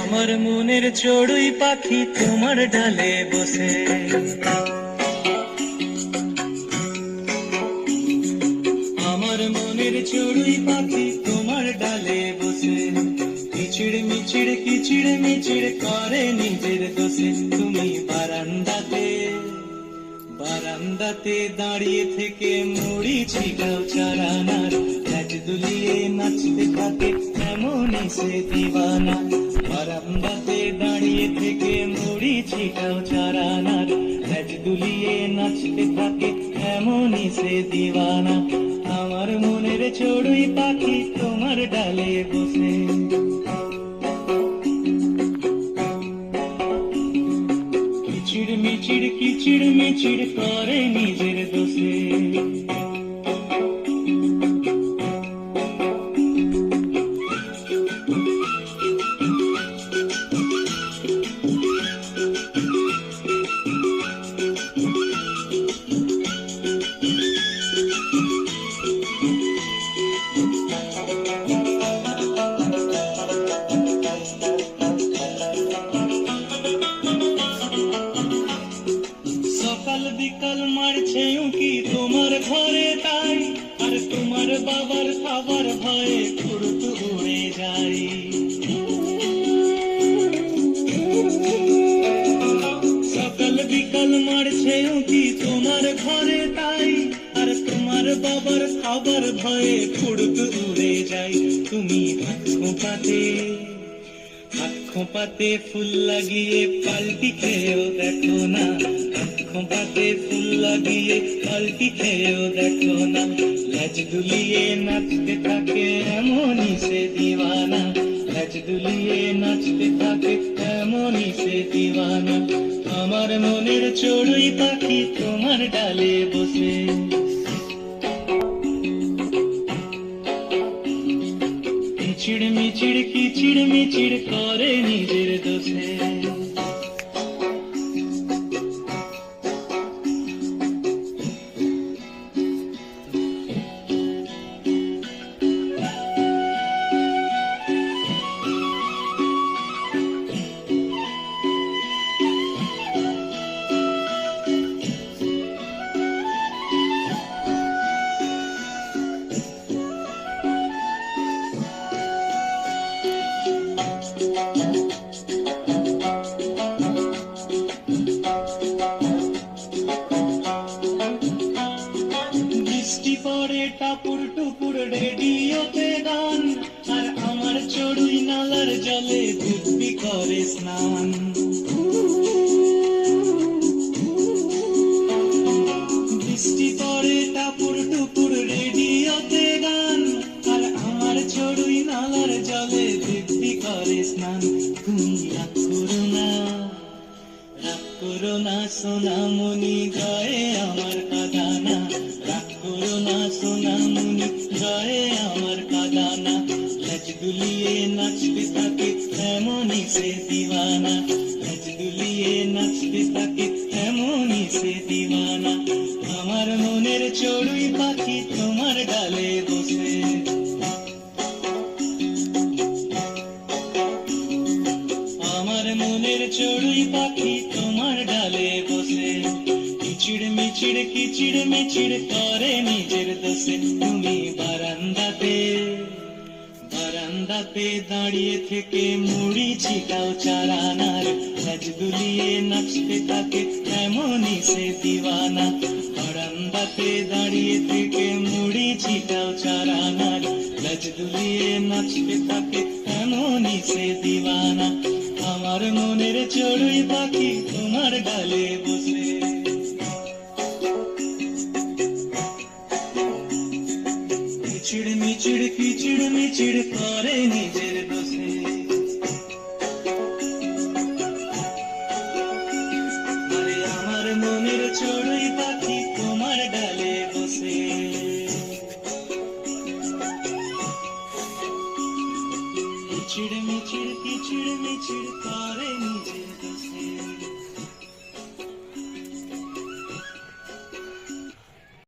আমার মনের চড়ুই পাখি তোমার ডালে বসে। আমার মনের চড়ুই পাখি তোমার ডালে বসে। কিচিড় মিচিড় কিচিড় মিচিড় করে নিজের দোষে। তুমি বারান্দাতে বারান্দাতে দাঁড়িয়ে থেকে মুড়ি ছিটাও চারানার নাচ দুলিয়ে নাচতে থাকে এমনই সে দিবানা। বারান্দাতে দাঁড়িয়ে থেকে মুড়ি ছিটাও চারানার নাচ দুলিয়ে নাচতে থাকে এমনই সে দিবানা। আমার মনের চড়ুই পাখি তোমার ডালে বসে। কিচিড় মিচিড় করে নিজের ঘরে তাই, আর তোমার বাবার খাবার ভয়ে ফুরত উড়ে যাই সকাল বিকাল মারছে উকি তোমার ঘরে তাই, আর তোমার বাবার খাবার ভয়ে ফুরত উড়ে যাই তুমি হাত খোপাতে হাত খোপাতে ফুল লাগিয়ে পাল্টি খেয়েও দেখো না। খোপাতে ফুল লাগিয়ে পাল্টি খেয়েও দেখো না। লাজ দুলিয়ে নাচতে থাকে এমনই সে দিওয়ানা। লাজ দুলিয়ে নাচতে থাকে এমনই সে দিওয়ানা। আমার মনের চড়ুই পাখি তোমার ডালে বসে। কিচিড় মিচিড় কিচিড় মিচিড় করে নিজের দোষে। বৃষ্টি পড়ে টাপুর টুপুর রেডিওতে গান আর আমার চড়ুই নালার জলে দিব্যি করে স্নান। করো না সোনামণি গায়ে আমার কাদানা। রাগ করো না সোনামণি গায়ে আমার কাদানা। লাজ দুলিয়ে নাচতে থাকে এমনই সে দিওয়ানা লাজ দুলিয়ে নাচতে থাকে এমনই সে দিওয়ানা আমার মনের চড়ুই পাখি তোমার ডালে বসে। আমার মনের চড়ুই পাখি তোমার ডালে বসে। কিচিড় মিচিড় কিচিড় মিচিড় করে নিজের দোষে। তুমি বারান্দাতে বারান্দাতে দাঁড়িয়ে থেকে মুড়ি ছিটাও চারানার। রাজ দুলিয়ে নাচতে থাকে এমনই সে দিওয়ানা। বারান্দাতে দাঁড়িয়ে থেকে মুড়ি ছিটাও চারানার। রাজ দুলিয়ে নাচতে থাকে এমনই সে দিওয়ানা। আমার মনের চড়ুই পাখি তোমার গালে বসে। কিচিড় মিচিড় কিচিড় মিচিড় করে নিজের मिचिड़ मिचिड़ किचिड़ मिचिड़ तारे नीचे दसे